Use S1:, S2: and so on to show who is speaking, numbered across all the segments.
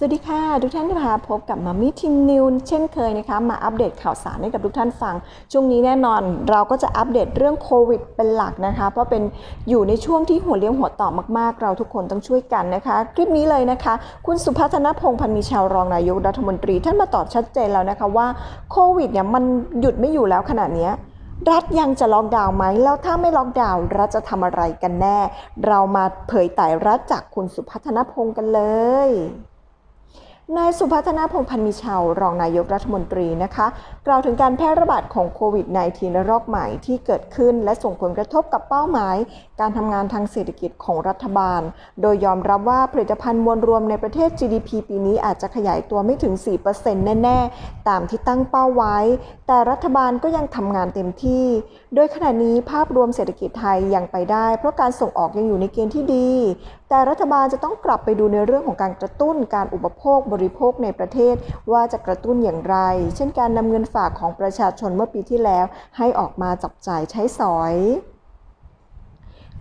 S1: สวัสดีค่ะ ทุกท่านนะคะพบกับมัมมี่ทินนิวเช่นเคยนะคะ มาอัปเดตข่าวสารให้กับทุกท่านฟัง ช่วงนี้แน่นอนเราก็จะอัปเดตเรื่องโควิดเป็นหลักนะคะ เพราะเป็นอยู่ในช่วงที่หัวเลี้ยวหัวต่อมากๆ เราทุกคนต้องช่วยกันนะคะ คลิปนี้เลยนะคะ คุณสุพัฒนพงพันมีชาวรองนายกรัฐมนตรีท่านมาตอบชัดเจนแล้วนะคะว่าโควิดเนี่ยมันหยุดไม่อยู่แล้วขนาดนี้รัฐยังจะล็อกดาวน์ไหม แล้วถ้าไม่ล็อกดาวน์รัฐจะทำอะไรกันแน่ เรามาเผยไต่รัฐจากคุณสุพัฒนพงศ์กันเลย นายสุพัฒนาพงพันธ์มีชาวรองนายกรัฐมนตรีนะคะ กล่าวถึงการแพร่ระบาดของโควิด -19 ระลอกใหม่ที่เกิดขึ้น และส่งผลกระทบกับเป้าหมาย การทำงานทางเศรษฐกิจของรัฐบาล โดยยอมรับว่าผลิตภัณฑ์มวลรวมในประเทศ GDP ปีนี้อาจจะขยายตัวไม่ถึง 4%แน่ ๆ ตามที่ตั้งเป้าไว้ แต่รัฐบาลก็ยังทำงานเต็มที่ โดยขณะนี้ภาพรวมเศรษฐกิจไทยยังไปได้ เพราะการส่งออกยังอยู่ในเกณฑ์ที่ดี แต่รัฐบาลจะต้องกลับไปดูในเรื่องของการกระตุ้นการอุปโภคบริโภคในประเทศ ว่าจะกระตุ้นอย่างไร เช่นการนำเงินฝากของประชาชนเมื่อปีที่แล้ว ให้ออกมาจับจ่ายใช้สอย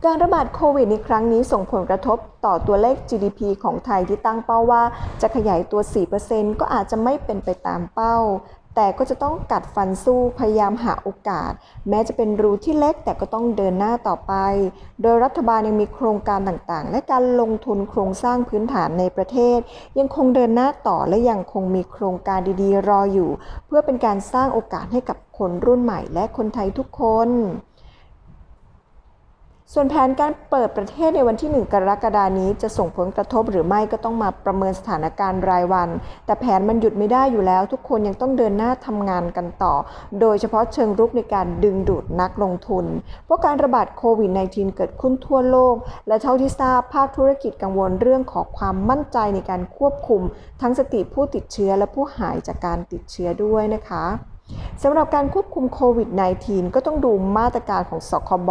S1: การระบาดโควิดในครั้งนี้ส่งผลกระทบต่อตัวเลข GDP ของไทยที่ตั้งเป้าว่า จะขยายตัว 4%ก็อาจจะไม่เป็นไปตามเป้า แต่ก็จะต้องกัดฟันสู้พยายามหาโอกาส แม้จะเป็นรูที่เล็กแต่ก็ต้องเดินหน้าต่อไป โดยรัฐบาลยังมีโครงการต่างๆ และการลงทุนโครงสร้างพื้นฐานในประเทศ ยังคงเดินหน้าต่อและยังคงมีโครงการดีๆ รออยู่ เพื่อเป็นการสร้างโอกาสให้กับคนรุ่นใหม่และคนไทยทุกคน ส่วนแผนการเปิดประเทศในวันที่ 1 กรกฎานี้จะส่งผลกระทบหรือไม่ก็ต้องมาประเมินสถานการณ์รายวัน แต่แผนมันหยุดไม่ได้อยู่แล้ว ทุกคนยังต้องเดินหน้าทำงานกันต่อ โดยเฉพาะเชิงรุกในการดึงดูดนักลงทุน เพราะการระบาดโควิด -19 เกิดขึ้นทั่วโลก และเท่าที่ทราบภาคธุรกิจกังวลเรื่องของความมั่นใจในการควบคุม ทั้งสติผู้ติดเชื้อและผู้หายจากการติดเชื้อด้วยนะคะ สำหรับการควบคุมโควิด -19 ก็ต้องดูมาตรการของสคบ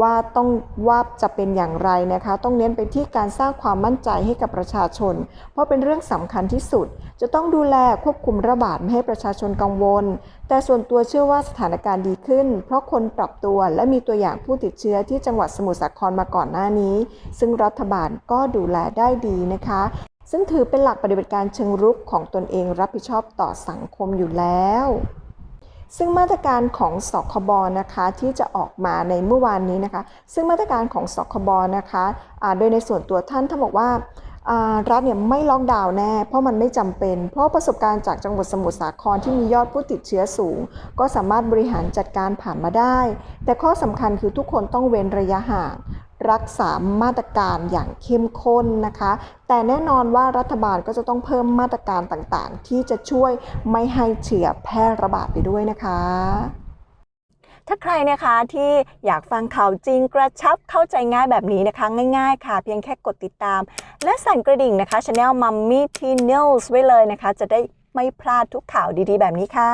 S1: ว่าต้องว่าจะเป็นอย่างไรนะคะ ต้องเน้นไปที่การสร้างความมั่นใจให้กับประชาชน เพราะเป็นเรื่องสำคัญที่สุด จะต้องดูแลควบคุมระบาดไม่ให้ประชาชนกังวล แต่ส่วนตัวเชื่อว่าสถานการณ์ดีขึ้น เพราะคนปรับตัวและมีตัวอย่างผู้ติดเชื้อที่จังหวัดสมุทรสาครมาก่อนหน้านี้ ซึ่งรัฐบาลก็ดูแลได้ดีนะคะซึ่งถือเป็นหลักปฏิบัติการเชิงรุกของตนเองรับผิดชอบต่อสังคมอยู่แล้ว ซึ่งมาตรการของสคบนะคะที่จะออกมาในเมื่อวานนี้นะคะ ซึ่งมาตรการของสคบนะคะโดยในส่วนตัวท่านท่านบอกว่าอ่ารัฐเนี่ยไม่ล็อกดาวน์แน่ เพราะมันไม่จำเป็น เพราะประสบการณ์จากจังหวัดสมุทรสาครที่มียอดผู้ติดเชื้อสูง ก็สามารถบริหารจัดการผ่านมาได้ แต่ข้อสำคัญคือทุกคนต้องเว้นระยะห่าง รักษามาตรการอย่างเข้มข้นนะคะ แต่แน่นอนว่ารัฐบาลก็จะต้องเพิ่มมาตรการต่างๆ ที่จะช่วยไม่ให้เชื้อแพร่ระบาดไปด้วยนะคะถ้าใครนะคะที่อยากฟังข่าวจริงกระชับเข้าใจง่ายแบบนี้นะคะ ง่ายๆ ค่ะ เพียงแค่กดติดตาม และสั่นกระดิ่งนะคะ Channel Mummy t News ไว้เลยนะคะ จะได้ไม่พลาดทุกข่าวดีๆ แบบนี้ค่ะ